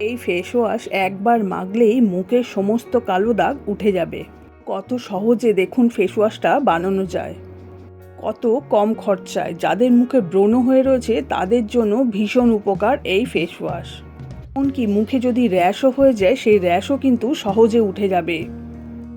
এই face wash একবার মাগলেই মুখের সমস্ত কালো দাগ উঠে যাবে। কত সহজে দেখুন ফেস ওয়াশটা বানানো যায়। কত কম খরচায় যাদের মুখে ব্রণ হয়ে রয়েছে তাদের জন্য ভীষণ উপকার এই ফেস ওয়াশ এমনকি মুখে যদি র্যাশও হয়ে যায় সেই র্যাশও কিন্তু সহজে উঠে যাবে।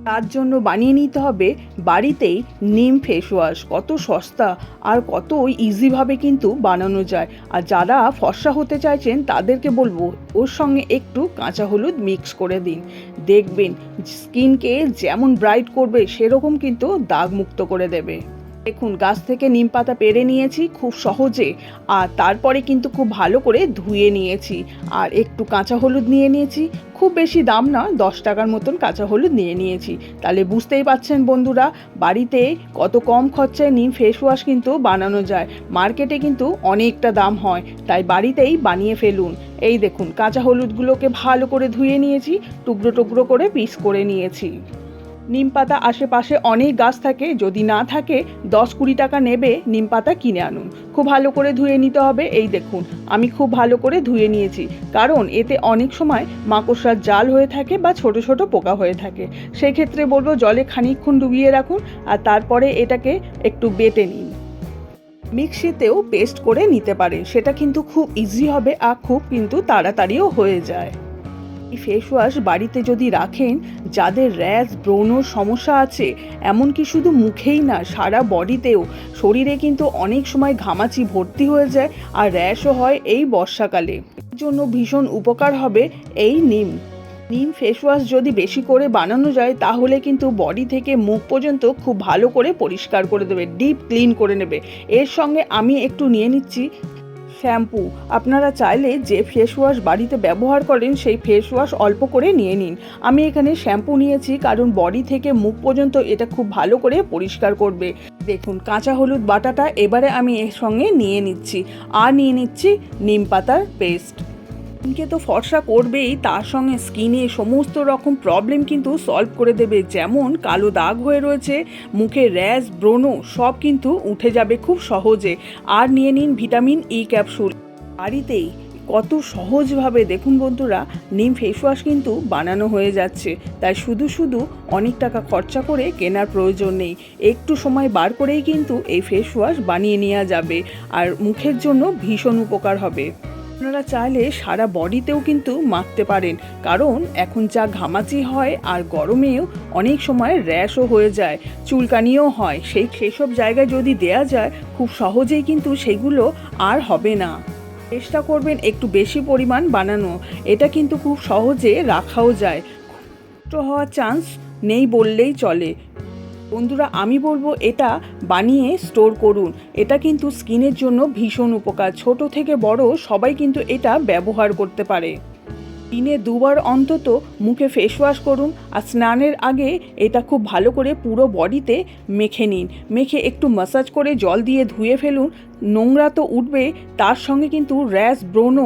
তার জন্য বানিয়ে নিতে হবে। বাড়িতেই নিম ফেস ওয়াশ কত সস্তা আর কত ইজিভাবে কিন্তু বানানো যায়। আর যারা ফর্সা হতে চাইছেন, তাদেরকে বলব, ওর সঙ্গে একটু কাঁচা হলুদ মিক্স করে দিন। দেখবেন, স্কিনকে যেমন ব্রাইট করবে, সেরকম কিন্তু দাগমুক্ত করে দেবে। দেখুন, গাছ থেকে নিম পাতা পেরে নিয়েছি খুব সহজে, আর তারপরে কিন্তু খুব ভালো করে ধুয়ে নিয়েছি। আর একটু কাঁচা হলুদ নিয়ে নিয়েছি, খুব বেশি দাম না, দশ টাকার মতন কাঁচা হলুদ নিয়ে নিয়েছি। তাহলে বুঝতেই পাচ্ছেন বন্ধুরা, বাড়িতে কত কম খরচায় নিম ফেস ওয়াশ কিন্তু বানানো যায়, মার্কেটে কিন্তু অনেকটা দাম হয়, তাই বাড়িতেই বানিয়ে ফেলুন। এই দেখুন, কাঁচা হলুদগুলোকে ভালো করে ধুয়ে নিয়েছি, টুকরো টুকরো করে পিস করে নিয়েছি। নিম পাতা আশেপাশে অনেক গাছ থাকে, যদি না থাকে দশ কুড়ি টাকা নেবে নিম পাতা কিনে আনুন। খুব ভালো করে ধুয়ে নিতে হবে, এই দেখুন, আমি খুব ভালো করে ধুয়ে নিয়েছি। কারণ এতে অনেক সময় মাকড়সার জাল হয়ে থাকে বা ছোট ছোট পোকা হয়ে থাকে। সেই ক্ষেত্রে বলব জলে খানিকক্ষণ ডুবিয়ে রাখুন আর তারপরে এটাকে একটু বেটে নিন। মিক্সিতেও পেস্ট করে নিতে পারেন, সেটা কিন্তু খুব ইজি হবে আর খুব কিন্তু তাড়াতাড়িও হয়ে যায়। এই ফেস ওয়াশ বাড়িতে যদি রাখেন, যাদের র্যাশ ব্রণর সমস্যা আছে, এমনকি শুধু মুখেই না, সারা বডিতেও, শরীরে কিন্তু অনেক সময় ঘামাচি ভর্তি হয়ে যায় আর র্যাশও হয় এই বর্ষাকালে। এর জন্য ভীষণ উপকার হবে এই নিম। নিম ফেস ওয়াশ যদি বেশি করে বানানো যায়, তাহলে কিন্তু বডি থেকে মুখ পর্যন্ত খুব ভালো করে পরিষ্কার করে দেবে, ডিপ ক্লিন করে নেবে। এর সঙ্গে আমি একটু নিয়ে নিচ্ছি শ্যাম্পু। আপনারা চাইলে যে ফেস ওয়াশ বাড়িতে ব্যবহার করেন, সেই ফেস ওয়াশ অল্প করে নিয়ে নিন। আমি এখানে শ্যাম্পু নিয়েছি, কারণ বডি থেকে মুখ পর্যন্ত এটা খুব ভালো করে পরিষ্কার করবে। দেখুন, কাঁচা হলুদ বাটাটা এবারে আমি এর সঙ্গে নিয়ে নিচ্ছি। আর নিয়ে নিচ্ছি নিম পাতার পেস্ট স্কিনকে তো ফর্সা করবেই, তার সঙ্গে স্কিনে সমস্ত রকম প্রবলেম কিন্তু সলভ করে দেবে। যেমন কালো দাগ হয়ে রয়েছে, মুখে র্যাশ ব্রণ, সব কিন্তু উঠে যাবে খুব সহজে। আর নিয়ে নিন ভিটামিন ই ক্যাপসুল বাড়িতেই কত সহজভাবে, দেখুন বন্ধুরা নিম ফেস ওয়াশ কিন্তু বানানো হয়ে যাচ্ছে। তাই শুধু শুধু অনেক টাকা খরচা করে কেনার প্রয়োজন নেই। একটু সময় বার করেই কিন্তু এই ফেস ওয়াশ বানিয়ে নেওয়া যাবে। আর মুখের জন্য ভীষণ উপকার হবে। আপনারা চাইলে সারা বডিতেও কিন্তু মাখতে পারেন। কারণ এখন যা ঘামাচি হয় আর গরমেও অনেক সময় র্যাশও হয়ে যায়, চুলকানিও হয়। সেই সেসব জায়গায় যদি দেয়া যায়, খুব সহজেই কিন্তু সেগুলো আর হবে না। চেষ্টা করবেন একটু বেশি পরিমাণ বানানো। এটা কিন্তু খুব সহজে রাখাও যায়। হওয়ার চান্স নেই বললেই চলে। বন্ধুরা, আমি বলব এটা বানিয়ে স্টোর করুন। এটা কিন্তু স্কিনের জন্য ভীষণ উপকার। ছোট থেকে বড় সবাই কিন্তু এটা ব্যবহার করতে পারে। দিনে দুবার অন্তত মুখে ফেস ওয়াশ করুন আর স্নানের আগে এটা খুব ভালো করে পুরো বডিতে মেখে নিন। মেখে একটু মাসাজ করে জল দিয়ে ধুয়ে ফেলুন। নোংরা তো উঠবে, তার সঙ্গে কিন্তু র্যাশ ব্রণ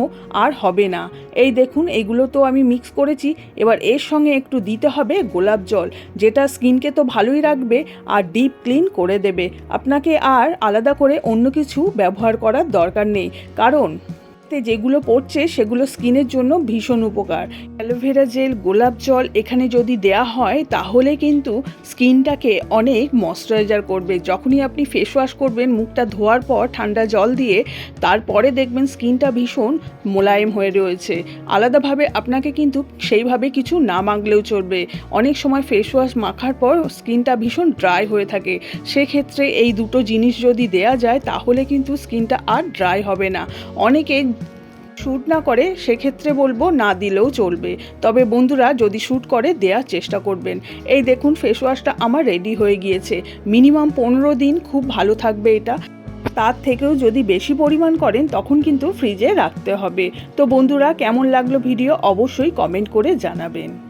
আর হবে না। এই দেখুন, এগুলো তো আমি মিক্স করেছি। এবার এর সঙ্গে একটু দিতে হবে গোলাপ জল, যেটা স্কিনকে তো ভালোই রাখবে আর ডিপ ক্লিন করে দেবে। আপনাকে আর আলাদা করে অন্য কিছু ব্যবহার করার দরকার নেই। কারণ তে যেগুলো পড়ছে সেগুলো স্কিনের জন্য ভীষণ উপকার। অ্যালোভেরা জেল, গোলাপ জল এখানে যদি দেয়া হয়, তাহলে কিন্তু স্কিনটাকে অনেক ময়শ্চারাইজার করবে। যখনই আপনি ফেস ওয়াশ করবেন, মুখটা ধোয়ার পর ঠান্ডা জল দিয়ে, তারপরে দেখবেন স্কিনটা ভীষণ মোলায়েম হয়ে রয়েছে। আলাদাভাবে আপনাকে কিন্তু সেইভাবে কিছু না মাখলেও চলবে। অনেক সময় ফেস ওয়াশ মাখার পর স্কিনটা ভীষণ ড্রাই হয়ে থাকে। সেক্ষেত্রে এই দুটো জিনিস যদি দেয়া যায়, তাহলে কিন্তু স্কিনটা আর ড্রাই হবে না। অনেকে শ্যুট না করে, সেক্ষেত্রে বলব না দিলেও চলবে। তবে বন্ধুরা, যদি শ্যুট করে দেওয়ার চেষ্টা করবেন। এই দেখুন ফেস ওয়াশটা আমার রেডি হয়ে গিয়েছে। মিনিমাম পনেরো দিন খুব ভালো থাকবে এটা। তার থেকেও যদি বেশি পরিমাণ করেন, তখন কিন্তু ফ্রিজে রাখতে হবে। তো বন্ধুরা, কেমন লাগল ভিডিও অবশ্যই কমেন্ট করে জানাবেন।